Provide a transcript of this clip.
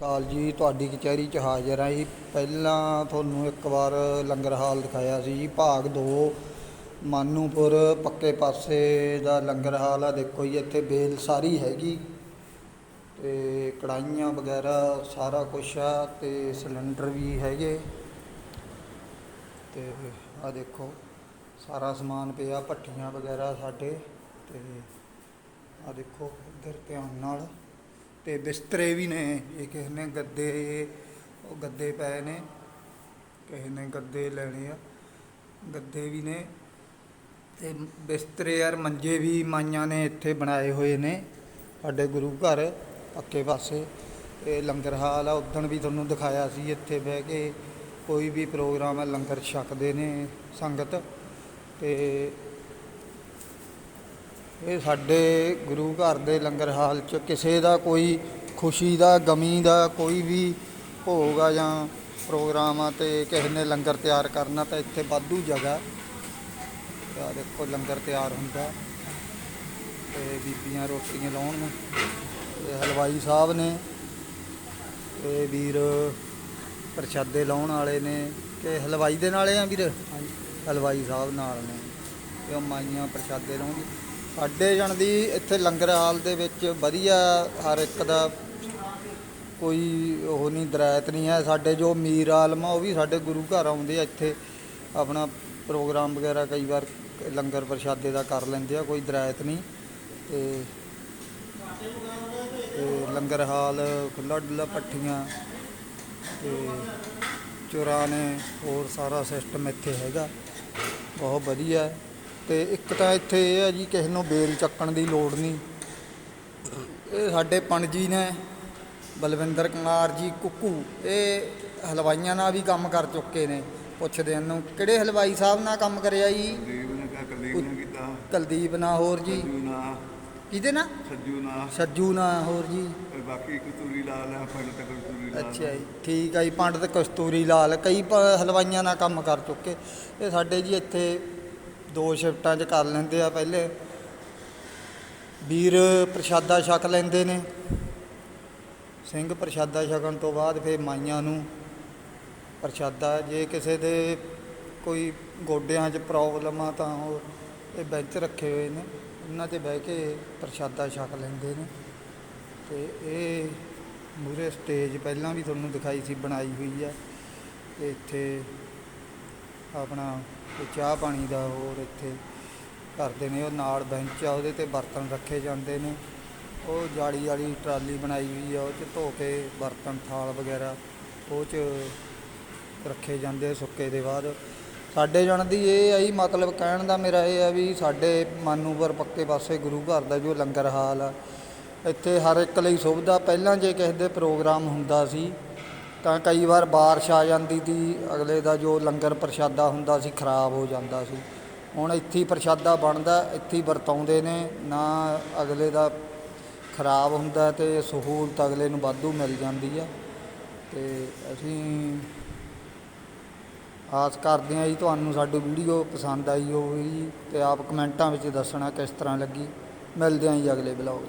ਕਾਲ ਜੀ, ਤੁਹਾਡੀ ਕਚਹਿਰੀ 'ਚ ਹਾਜ਼ਰ ਹਾਂ ਜੀ। ਪਹਿਲਾਂ ਤੁਹਾਨੂੰ ਇੱਕ ਵਾਰ ਲੰਗਰ ਹਾਲ ਦਿਖਾਇਆ ਸੀ ਜੀ। ਭਾਗ 2 ਮਾਨੂਪੁਰ, ਪੱਕੇ ਪਾਸੇ ਦਾ ਲੰਗਰ ਹਾਲ ਆ। ਦੇਖੋ ਜੀ, ਇੱਥੇ ਬੇਲ ਸਾਰੀ ਹੈਗੀ। ਤੇ ਕੜਾਈਆਂ ਵਗੈਰਾ ਸਾਰਾ ਕੁਛ ਆ ਤੇ ਸਿਲੰਡਰ ਵੀ ਹੈਗੇ। ਤੇ ਆ ਦੇਖੋ, ਸਾਰਾ ਸਮਾਨ ਪਿਆ, ਭੱਠੀਆਂ ਵਗੈਰਾ ਸਾਡੇ ਤੇ। ਆ ਦੇਖੋ, ਇੱਧਰ ਧਿਆਨ ਨਾਲ। ਤੇ ਬਿਸਤਰੇ ਵੀ ਨੇ, ਇਹ ਕਿਸੇ ਨੇ ਗੱਦੇ, ਉਹ ਗੱਦੇ ਪਏ ਨੇ, ਕਿਸੇ ਨੇ ਗੱਦੇ ਲੈਣੇ ਆ, ਗੱਦੇ ਵੀ ਨੇ, ਤੇ ਬਿਸਤਰੇ ਯਾਰ ਮੰਜੇ ਵੀ ਮਾਈਆਂ ਨੇ ਇੱਥੇ ਬਣਾਏ ਹੋਏ ਨੇ, ਸਾਡੇ ਗੁਰੂ ਘਰ ਪੱਕੇ ਪਾਸੇ, ਇਹ ਲੰਗਰ ਹਾਲ ਆ ਉਦੋਂ ਵੀ ਤੁਹਾਨੂੰ ਦਿਖਾਇਆ ਸੀ ਇੱਥੇ ਬਹਿ ਕੇ, ਕੋਈ ਵੀ ਪ੍ਰੋਗਰਾਮ ਹੈ ਲੰਗਰ ਛਕਦੇ ਨੇ ਸੰਗਤ, ਤੇ ਇਹ ਸਾਡੇ ਗੁਰੂ ਘਰ ਦੇ ਲੰਗਰ ਹਾਲ 'ਚ ਕਿਸੇ ਦਾ ਕੋਈ ਖੁਸ਼ੀ ਦਾ ਗਮੀ ਦਾ ਕੋਈ ਵੀ ਭੋਗ ਆ ਜਾਂ ਪ੍ਰੋਗਰਾਮ ਆ ਤੇ ਕਿਸੇ ਨੇ ਲੰਗਰ ਤਿਆਰ ਕਰਨਾ ਤਾਂ ਇੱਥੇ ਵਾਧੂ ਜਗ੍ਹਾ। ਆ ਦੇਖੋ ਲੰਗਰ ਤਿਆਰ ਹੁੰਦਾ। ਤੇ ਬੀਬੀਆਂ ਰੋਟੀਆਂ ਲਾਉਣ। ਤੇ ਹਲਵਾਈ ਸਾਹਿਬ ਨੇ। ਤੇ ਵੀਰ ਪ੍ਰਸ਼ਾਦੇ ਲਾਉਣ ਵਾਲੇ ਨੇ। ਕਿ ਹਲਵਾਈ ਦੇ ਨਾਲੇ ਆ ਵੀਰ? ਹਲਵਾਈ ਸਾਹਿਬ ਨਾਲ ਨੇ। ਤੇ ਮਾਈਆਂ ਪ੍ਰਸ਼ਾਦੇ ਲਾਉਂਦੀ ਸਾਡੇ ਜਣ ਦੀ ਇੱਥੇ ਲੰਗਰ ਹਾਲ ਦੇ ਵਿੱਚ ਵਧੀਆ, ਹਰ ਇੱਕ ਦਾ ਕੋਈ ਉਹ ਨਹੀਂ ਦਰਾਇਤ ਨਹੀਂ ਹੈ। ਸਾਡੇ ਜੋ ਮੀਰ ਆਲਮ ਆ, ਉਹ ਵੀ ਸਾਡੇ ਗੁਰੂ ਘਰ ਆਉਂਦੇ ਆ ਇੱਥੇ। ਆਪਣਾ ਪ੍ਰੋਗਰਾਮ ਵਗੈਰਾ ਕਈ ਵਾਰ ਲੰਗਰ ਪ੍ਰਸ਼ਾਦੇ ਦਾ ਕਰ ਲੈਂਦੇ ਆ, ਕੋਈ ਦਰਾਇਤ ਨਹੀਂ। ਤੇ ਲੰਗਰ ਹਾਲ ਖੁੱਲਾ ਡੁੱਲਾ ਪੱਠੀਆਂ ਤੇ ਚੁਰਾ ਨੇ ਹੋਰ ਸਾਰਾ ਸਿਸਟਮ ਇੱਥੇ ਹੈਗਾ। ਬਹੁਤ ਵਧੀਆ। ਤੇ ਇੱਕ ਤਾਂ ਇੱਥੇ ਇਹ ਹੈ ਜੀ ਕਿਸੇ ਨੂੰ ਬੇਲ ਚੱਕਣ ਦੀ ਲੋੜ ਨਹੀਂ। ਇਹ ਸਾਡੇ ਪਣਜੀ ਨੇ ਬਲਵਿੰਦਰ ਕੁਮਾਰ ਜੀ ਕੁੱਕੂ ਇਹ ਹਲਵਾਈਆਂ ਨਾਲ ਵੀ ਕੰਮ ਕਰ ਚੁੱਕੇ ਨੇ। ਪੁੱਛਦੇ ਇਹਨੂੰ ਕਿਹੜੇ ਹਲਵਾਈ ਸਾਹਿਬ ਨਾਲ ਕੰਮ ਕਰਿਆ ਜੀ? ਕੁਲਦੀਪ ਨੇ ਕਿਹਾ ਕੁਲਦੀਪ ਨੇ ਕੀਤਾ। ਕੁਲਦੀਪ ਨਾਲ ਹੋਰ ਜੀ। ਨਾ ਕਿਹਦੇ ਨਾਲ? ਸੱਜੂ ਨਾ ਸੱਜੂ ਨਾਲ ਹੋਰ ਜੀ। ਬਾਕੀ ਕਤੂਰੀ ਲਾਲ ਹੈ ਪੰਡਤ ਕਤੂਰੀ ਲਾਲ। ਅੱਛਾ ਜੀ ਠੀਕ ਆ ਜੀ ਪੰਡਤ ਕਸਤੂਰੀ ਲਾਲ। ਕਈ ਹਲਵਾਈਆਂ ਨਾਲ ਕੰਮ ਕਰ ਚੁੱਕੇ। ਇਹ ਸਾਡੇ ਜੀ ਇੱਥੇ ਦੋ ਸ਼ਿਫਟਾਂ 'ਚ ਕਰ ਲੈਂਦੇ ਆ ਪਹਿਲੇ। ਵੀਰ ਪ੍ਰਸ਼ਾਦਾ ਛਕ ਲੈਂਦੇ ਨੇ। ਸਿੰਘ ਪ੍ਰਸ਼ਾਦਾ ਛਕਣ ਤੋਂ ਬਾਅਦ ਫਿਰ ਮਾਈਆਂ ਨੂੰ ਪ੍ਰਸ਼ਾਦਾ। ਜੇ ਕਿਸੇ ਦੇ ਕੋਈ ਗੋਡਿਆਂ 'ਚ ਪ੍ਰੋਬਲਮ ਆ ਤਾਂ ਉਹ ਇਹ ਬੈਂਚ ਰੱਖੇ ਹੋਏ ਨੇ। ਉਹਨਾਂ 'ਤੇ ਬਹਿ ਕੇ ਪ੍ਰਸ਼ਾਦਾ ਛਕ ਲੈਂਦੇ ਨੇ। ਤੇ ਇਹ ਮੂਰੇ ਸਟੇਜ ਪਹਿਲਾਂ ਵੀ ਤੁਹਾਨੂੰ ਦਿਖਾਈ ਸੀ, ਬਣਾਈ ਹੋਈ ਹੈ ਇੱਥੇ ਆਪਣਾ ਕੋਈ ਚਾਹ ਪਾਣੀ ਦਾ ਹੋਰ ਇੱਥੇ ਕਰਦੇ ਨੇ, ਉਹ ਨਾਲ ਬੈਂਚ ਆ, ਉਹਦੇ ਤੇ ਬਰਤਨ ਰੱਖੇ ਜਾਂਦੇ ਨੇ। ਉਹ ਜਾਲੀ ਵਾਲੀ ਟਰਾਲੀ ਬਣਾਈ ਹੋਈ ਆ, ਉਹ 'ਚ ਧੋ ਕੇ ਬਰਤਨ, ਥਾਲ ਵਗੈਰਾ ਉਹ 'ਚ ਰੱਖੇ ਜਾਂਦੇ ਸੁੱਕੇ ਦੇ ਬਾਅਦ। ਸਾਡੇ ਜਣ ਦੀ ਇਹ ਆਈ ਮਤਲਬ ਕਹਿਣ ਦਾ ਮੇਰਾ ਇਹ ਆ ਵੀ ਸਾਡੇ ਮਾਨੂਪੁਰ ਪੱਕੇ ਪਾਸੇ ਗੁਰੂ ਘਰ ਦਾ ਜੋ ਲੰਗਰ ਹਾਲ ਆ, ਇੱਥੇ ਹਰ ਇੱਕ ਲਈ ਸੁਵਿਧਾ। ਪਹਿਲਾਂ ਜੇ ਕਿਸੇ ਦੇ ਪ੍ਰੋਗਰਾਮ ਹੁੰਦਾ ਸੀ ਤਾਂ ਕਈ ਵਾਰ ਬਾਰਿਸ਼ ਆ ਜਾਂਦੀ ਸੀ ਅਗਲੇ ਦਾ ਜੋ ਲੰਗਰ ਪ੍ਰਸ਼ਾਦਾ ਹੁੰਦਾ ਸੀ, ਖਰਾਬ ਹੋ ਜਾਂਦਾ ਸੀ। ਹੁਣ ਇੱਥੇ ਹੀ ਪ੍ਰਸ਼ਾਦਾ ਬਣਦਾ, ਇੱਥੇ ਹੀ ਵਰਤਾਉਂਦੇ ਨੇ, ਨਾ ਅਗਲੇ ਦਾ ਖਰਾਬ ਹੁੰਦਾ ਤੇ ਸਹੂਲਤ ਅਗਲੇ ਨੂੰ ਵਾਧੂ ਮਿਲ ਜਾਂਦੀ ਆ। ਤੇ ਅਸੀਂ ਆਸ ਕਰਦੇ ਹਾਂ ਜੀ, ਤੁਹਾਨੂੰ ਸਾਡੀ ਵੀਡੀਓ ਪਸੰਦ ਆਈ ਹੋਵੇਗੀ ਤੇ ਆਪ ਕਮੈਂਟਾਂ ਵਿੱਚ ਦੱਸਣਾ ਕਿਸ ਤਰ੍ਹਾਂ ਲੱਗੀ। ਮਿਲਦੇ ਹਾਂ ਜੀ ਅਗਲੇ ਬਲੌਗ